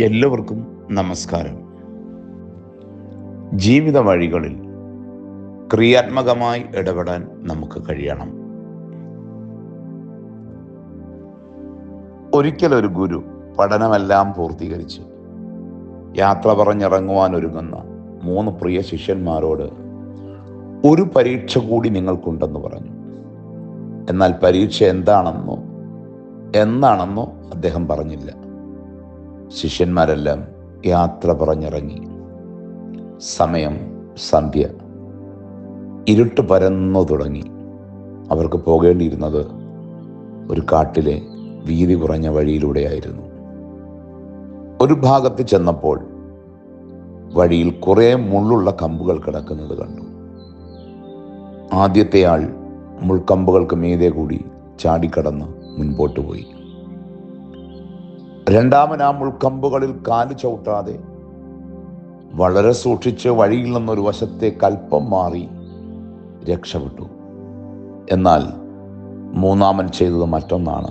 എല്ലാവർക്കും നമസ്കാരം. ജീവിത വഴികളിൽ ക്രിയാത്മകമായി ഇടപെടാൻ നമുക്ക് കഴിയണം. ഒരിക്കലൊരു ഗുരു പഠനമെല്ലാം പൂർത്തീകരിച്ച് യാത്ര പറഞ്ഞിറങ്ങുവാൻ ഒരുങ്ങുന്ന മൂന്ന് പ്രിയ ശിഷ്യന്മാരോട് ഒരു പരീക്ഷ കൂടി നിങ്ങൾക്കുണ്ടെന്ന് പറഞ്ഞു. എന്നാൽ പരീക്ഷ എന്താണെന്നോ എന്നാണെന്നോ അദ്ദേഹം പറഞ്ഞില്ല. ശിഷ്യന്മാരെല്ലാം യാത്ര പറഞ്ഞിറങ്ങി. സമയം സന്ധ്യ. ഇരുട്ട് പരന്നു തുടങ്ങി. അവർക്ക് പോകേണ്ടിയിരുന്നത് ഒരു കാട്ടിലെ വീതി കുറഞ്ഞ വഴിയിലൂടെയായിരുന്നു. ഒരു ഭാഗത്ത് ചെന്നപ്പോൾ വഴിയിൽ കുറേ മുള്ളുള്ള കമ്പുകൾ കിടക്കുന്നത് കണ്ടു. ആദ്യത്തെ ആൾ മുൾക്കമ്പുകൾക്ക് മീതെ കൂടി ചാടിക്കടന്ന് മുൻപോട്ട് പോയി. രണ്ടാമൻ ആ മുൾക്കമ്പുകളിൽ കാൽ ചവിട്ടാതെ വളരെ സൂക്ഷിച്ച് വഴിയിൽ നിന്നൊരു വശത്തെ കൽപ്പം മാറി രക്ഷപ്പെട്ടു എന്നാൽ മൂന്നാമൻ ചെയ്തത് മറ്റൊന്നാണ്.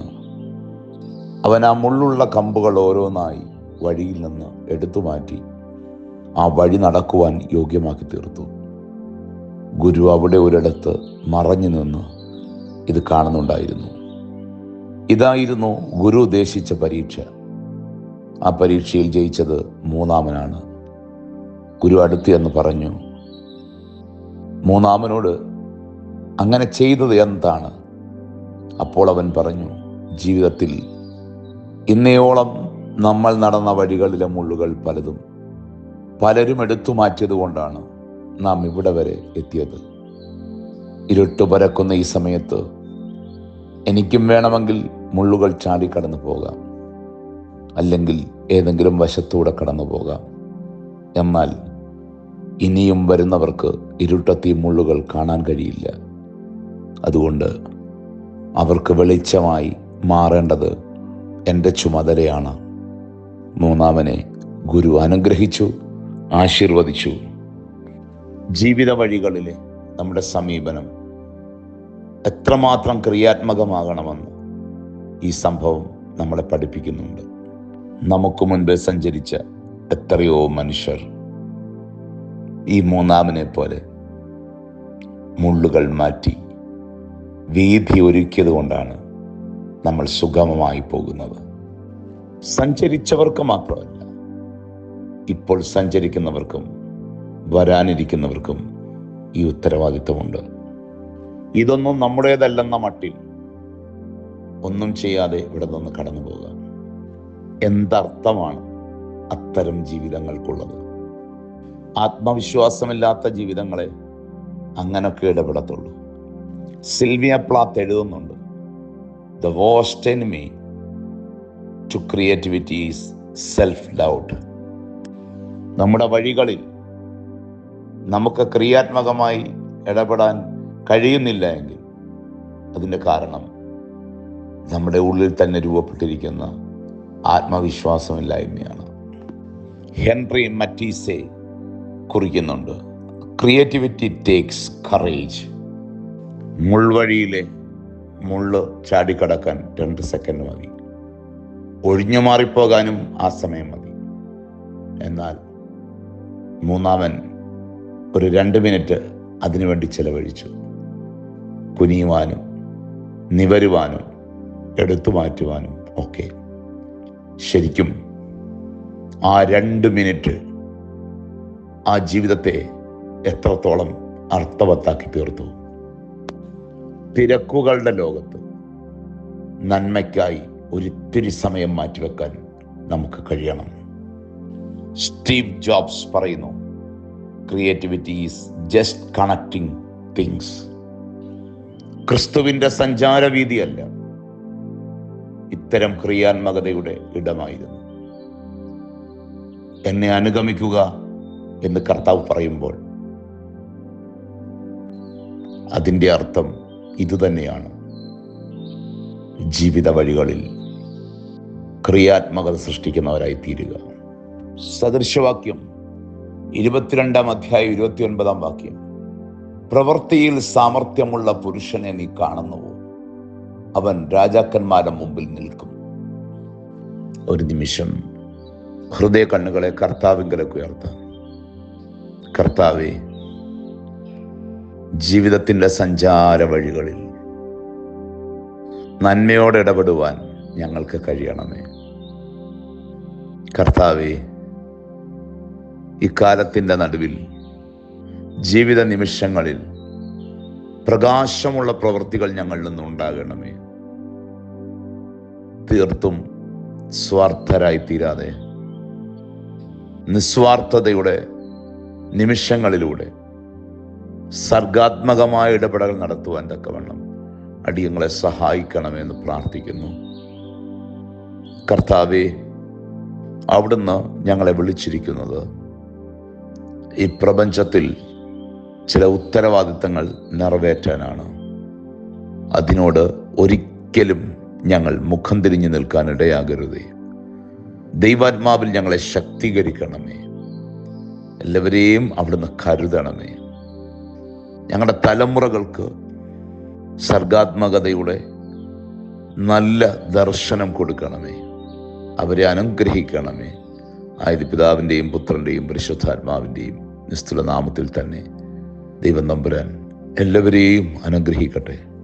അവൻ ആ മുള്ളുള്ള കമ്പുകൾ ഓരോന്നായി വഴിയിൽ നിന്ന് എടുത്തു മാറ്റി ആ വഴി നടക്കുവാൻ യോഗ്യമാക്കി തീർത്തു. ഗുരു അവിടെ ഒരിടത്ത് മറഞ്ഞു നിന്ന് ഇത് കാണുന്നുണ്ടായിരുന്നു. ഇതായിരുന്നു ഗുരു ഉദ്ദേശിച്ച പരീക്ഷ. ആ പരീക്ഷയിൽ ജയിച്ചത് മൂന്നാമനാണ്. ഗുരു അടുത്ത് എന്ന് പറഞ്ഞു മൂന്നാമനോട് അങ്ങനെ ചെയ്തത് എന്താണ്? അപ്പോൾ അവൻ പറഞ്ഞു ജീവിതത്തിൽ ഇന്നയോളം നമ്മൾ നടന്ന വഴികളിലെ മുള്ളുകൾ പലതും പലരും എടുത്തു മാറ്റിയത് കൊണ്ടാണ് നാം ഇവിടെ വരെ എത്തിയത്. ഇരുട്ട് പരക്കുന്ന ഈ സമയത്ത് എനിക്കും വേണമെങ്കിൽ മുള്ളുകൾ ചാടിക്കടന്നു പോകാം. അല്ലെങ്കിൽ ഏതെങ്കിലും വശത്തൂടെ കടന്നു പോകാം എന്നാൽ ഇനിയും വരുന്നവർക്ക് ഇരുട്ടത്തി മുള്ളുകൾ കാണാൻ കഴിയില്ല. അതുകൊണ്ട് അവർക്ക് വെളിച്ചമായി മാറേണ്ടത് എന്റെ ചുമതലയാണ്. മൂന്നാമനെ ഗുരു അനുഗ്രഹിച്ചു ആശീർവദിച്ചു. ജീവിത വഴികളിലെ നമ്മുടെ സമീപനം എത്രമാത്രം ക്രിയാത്മകമാകണമെന്ന് ഈ സംഭവം നമ്മളെ പഠിപ്പിക്കുന്നുണ്ട്. നമുക്ക് മുൻപ് സഞ്ചരിച്ച എത്രയോ മനുഷ്യർ ഈ മൂന്നാമനെ പോലെ മുള്ളുകൾ മാറ്റി വീതി ഒരുക്കിയത് കൊണ്ടാണ് നമ്മൾ സുഗമമായി പോകുന്നത്. സഞ്ചരിച്ചവർക്ക് മാത്രമല്ല ഇപ്പോൾ സഞ്ചരിക്കുന്നവർക്കും വരാനിരിക്കുന്നവർക്കും ഈ ഉത്തരവാദിത്വമുണ്ട്. ഇതൊന്നും നമ്മുടേതല്ലെന്ന മട്ടിൽ ഒന്നും ചെയ്യാതെ ഇവിടെ നിന്ന് കടന്നു പോകാം എന്തർത്ഥമാണ് അത്തരം ജീവിതങ്ങൾക്കുള്ളത്? ആത്മവിശ്വാസമില്ലാത്ത ജീവിതങ്ങളെ അങ്ങനൊക്കെ ഇടപെടത്തുള്ളൂ. സിൽവിയ പ്ലാത്ത് എഴുതുന്നുണ്ട് the worst enemy to creativity is self doubt നമ്മുടെ വഴികളിൽ നമുക്ക് ക്രിയാത്മകമായി ഇടപെടാൻ കഴിയുന്നില്ല എങ്കിൽ അതിന്റെ കാരണം നമ്മുടെ ഉള്ളിൽ തന്നെ രൂപപ്പെട്ടിരിക്കുന്ന ആത്മവിശ്വാസമില്ലായ്മയാണ്. ഹെൻറി മറ്റീസെ കുറിക്കുന്നുണ്ട് ക്രിയേറ്റിവിറ്റി ടേക്സ് കറേജ് മുൾവഴിയിലെ മുള്ള് ചാടിക്കടക്കാൻ രണ്ട് സെക്കൻഡ് മതി. ഒഴിഞ്ഞു മാറിപ്പോകാനും ആ സമയം മതി. എന്നാൽ മൂന്നാമൻ ഒരു രണ്ട് മിനിറ്റ് അതിനുവേണ്ടി ചെലവഴിച്ചു. കുനിയുവാനും നിവരുവാനും എടുത്തു മാറ്റുവാനും ഒക്കെ. ശരിക്കും ആ രണ്ട് മിനിറ്റ് ആ ജീവിതത്തെ എത്രത്തോളം അർത്ഥവത്താക്കി തീർത്തു. തിരക്കുകളുടെ ലോകത്ത് നന്മയ്ക്കായി ഒരിത്തിരി സമയം മാറ്റിവെക്കാൻ നമുക്ക് കഴിയണം. സ്റ്റീവ് ജോബ്സ് പറയുന്നു creativity is just connecting things ക്രിസ്തുവിന്റെ സഞ്ചാരവീതിയല്ല ഇത്തരം ക്രിയാത്മകതയുടെ ഇടമായിരുന്നു. എന്നെ അനുഗമിക്കുക എന്ന് കർത്താവ് പറയുമ്പോൾ അതിന്റെ അർത്ഥം ഇതുതന്നെയാണ് ജീവിത വഴികളിൽ ക്രിയാത്മകത സൃഷ്ടിക്കുന്നവരായി തീരുക സദൃശവാക്യം ഇരുപത്തിരണ്ടാം അധ്യായം ഇരുപത്തി ഒൻപതാം വാക്യം. പ്രവൃത്തിയിൽ സാമർഥ്യമുള്ള പുരുഷനെ നീ കാണുന്നുവോ? അവൻ രാജാക്കന്മാരുടെ മുമ്പിൽ നിൽക്കും. ഒരു നിമിഷം ഹൃദയ കണ്ണുകളെ കർത്താവിങ്കലേക്ക് ഉയർത്താം. കർത്താവെ ജീവിതത്തിന്റെ സഞ്ചാര വഴികളിൽ നന്മയോടെ ഇടപെടുവാൻ ഞങ്ങൾക്ക് കഴിയണമേ. കർത്താവെ ഇക്കാലത്തിന്റെ നടുവിൽ ജീവിത നിമിഷങ്ങളിൽ പ്രകാശമുള്ള പ്രവൃത്തികൾ ഞങ്ങളിൽ നിന്ന് ഉണ്ടാകണമേ തീർത്തും സ്വാർത്ഥരായി തീരാതെ നിസ്വാർത്ഥതയുടെ നിമിഷങ്ങളിലൂടെ സർഗാത്മകമായ ഇടപെടൽ നടത്തുവാൻ തക്കവണ്ണം അടിയങ്ങളെ സഹായിക്കണമെന്ന് പ്രാർത്ഥിക്കുന്നു. കർത്താവെ അവിടുന്ന് ഞങ്ങളെ വിളിച്ചിരിക്കുന്നത് ഈ പ്രപഞ്ചത്തിൽ ചില ഉത്തരവാദിത്തങ്ങൾ നിറവേറ്റാനാണ്. അതിനോട് ഒരിക്കലും ഞങ്ങൾ മുഖം തിരിഞ്ഞു നിൽക്കാൻ ഇടയാകരുതേ. ദൈവാത്മാവിൽ ഞങ്ങളെ ശക്തീകരിക്കണമേ. എല്ലാവരെയും അവിടുന്ന് കരുതണമേ. ഞങ്ങളുടെ തലമുറകൾക്ക് സർഗാത്മകതയുടെ നല്ല ദർശനം കൊടുക്കണമേ. അവരെ അനുഗ്രഹിക്കണമേ. ആയത് പിതാവിന്റെയും പുത്രന്റെയും പരിശുദ്ധാത്മാവിന്റെയും നിസ്തുല നാമത്തിൽ തന്നെ ദൈവം നമ്പുരാൻ എല്ലാവരെയും അനുഗ്രഹിക്കട്ടെ.